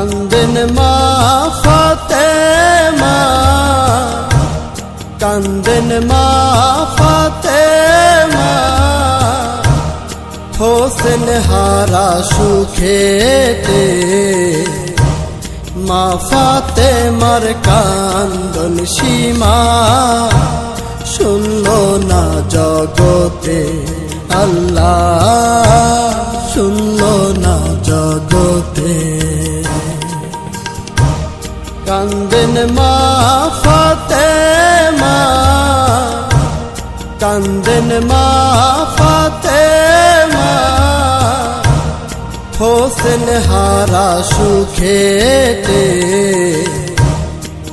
কান্দেন মা ফাতেমা। কান্দেন মা ফাতেমা। হোসেন হারা সুখেতে মা ফাতেমার কান্দন সীমা। শুনল না জগতে আল্লাহ। শুনল না জগতে কান্দেন মা ফাতেমা। কান্দেন মা ফাতেমা। হোসেন হারা সুখেতে।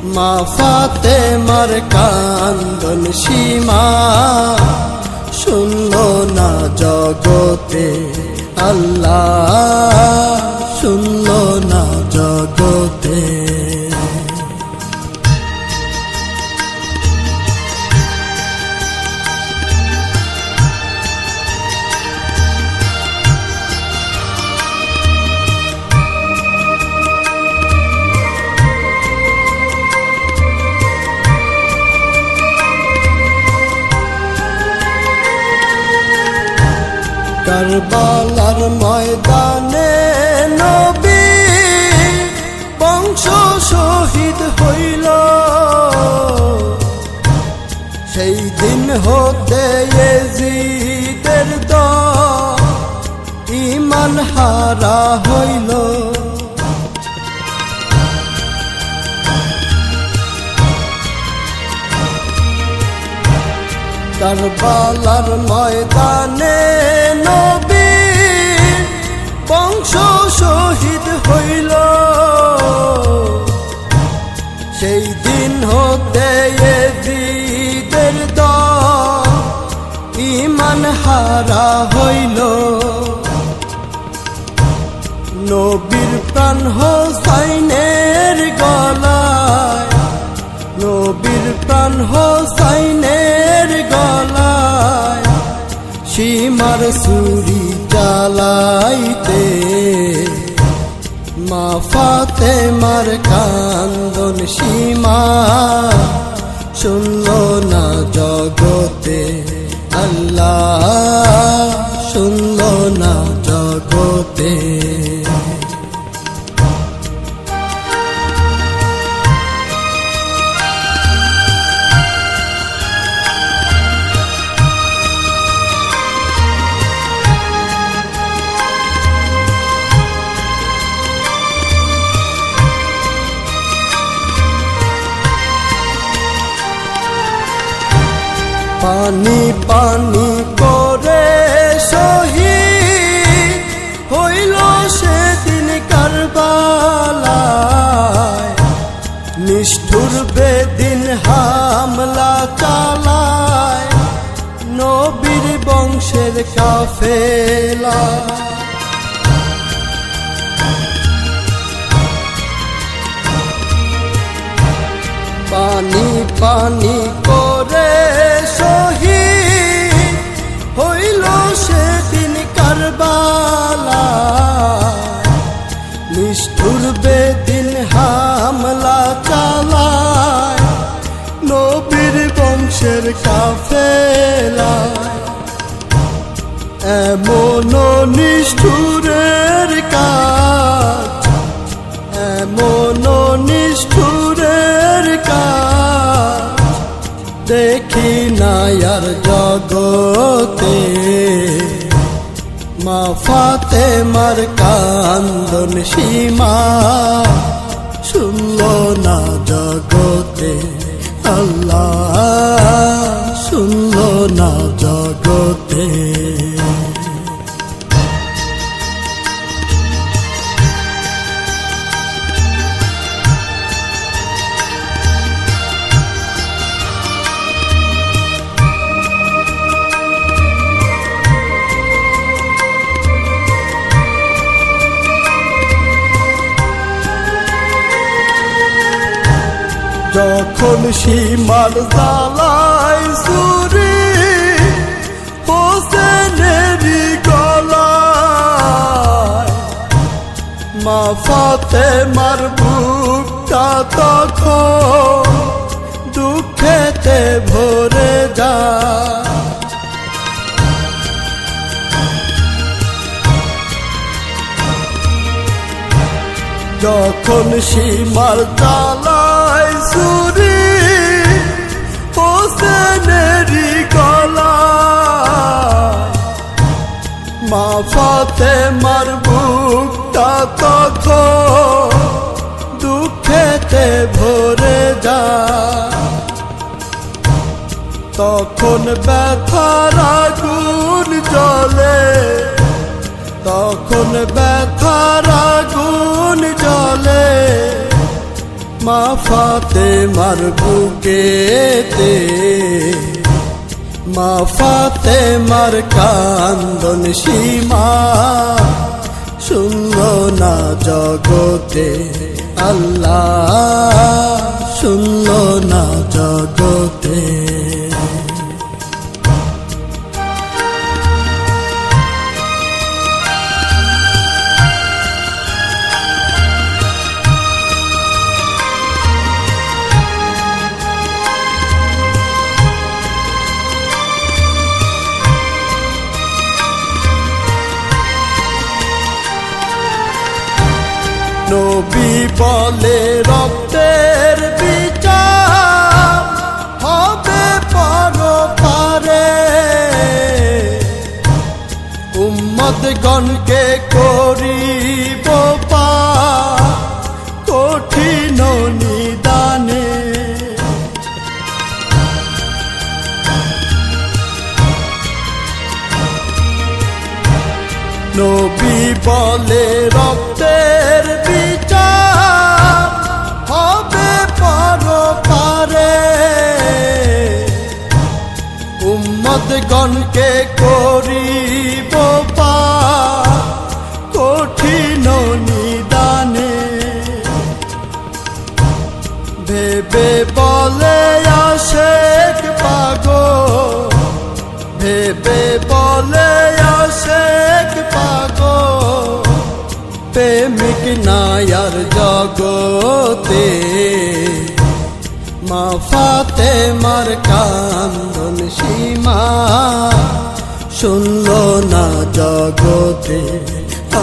মা ফাতেমার কান্দন সীমা। শুনল না জগতে আল্লাহ। শুনল না জগতে কারবালার ময়দানে নবী বংশ শহীদ হইল। সেই দিন হতে দ ইমান হারা হইল। কারবালার ময়দানে নবী বংশ শহীদ হইল। সেই দিন হতে ইমান হারা হইল। নবীর প্রাণ হোসাইনের গলায়, নবীর প্রাণ হোসাইনের গলায় সীমার সুরি চালাইতে মা ফাতে মার কান্দন সীমা শুনল না জগতে আল্লাহ। পানি পানি করে শহীদ হইল সেদিন কারবালায়। নিষ্ঠুর বেদিন হামলা চালায়, নবীর বংশের কাফেলা পানি পানি কাফেলা। এমন নিষ্ঠুরের কাজ। এমন নিষ্ঠুরের কাজ। দেখি না আর জগতে মা ফাতে মার কান্দন সীমা। শুনল না জগতে আল্লাহ। শুনল না জগতে। যখন সীমার জ্বালায় ফাতে মার বুকটা তখন দুঃখেতে ভরে যায়। যখন সীমার তালায় সুরি হোসেনেরই মা ফাতে মার বুকটা তখন দুঃখেতে ভরে যা তখন ব্যথার আগুন জ্বলে, তখন ব্যথার আগুন জ্বলে। মা ফাতে মার বুকেতে মা ফাতে মার কান্দন সীমা। শুনল না জগতে আল্লাহ। শুনল না জগতে বলে রক্তের বিচার হবে পর পারে উম্মত গণকে কঠিন নিদানে। নবী বলে উম্মত গণকে করিব পা। কঠিন নিদানে। ভেবে বলে আশেক পাগো ভেবে বলে আশেক পাগো প্রেমিক নায়ার জগতে মা ফাতে মার শুনল না জগতে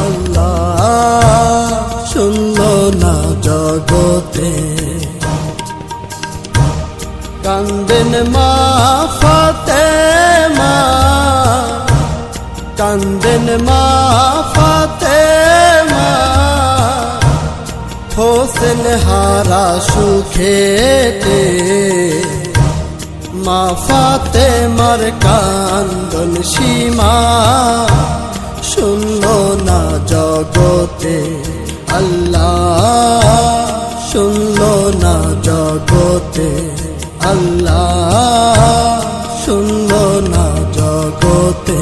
আল্লাহ। শুনল না জগতে। কান্দেন মা ফাতে মা কান্দেন মা ফাতে মা হোসেন হারা সুখেতে মা ফাতে মার কান্দন সীমা। শুনল না জগতে আল্লাহ। শুনল না জগতে আল্লাহ। শুনল না জগতে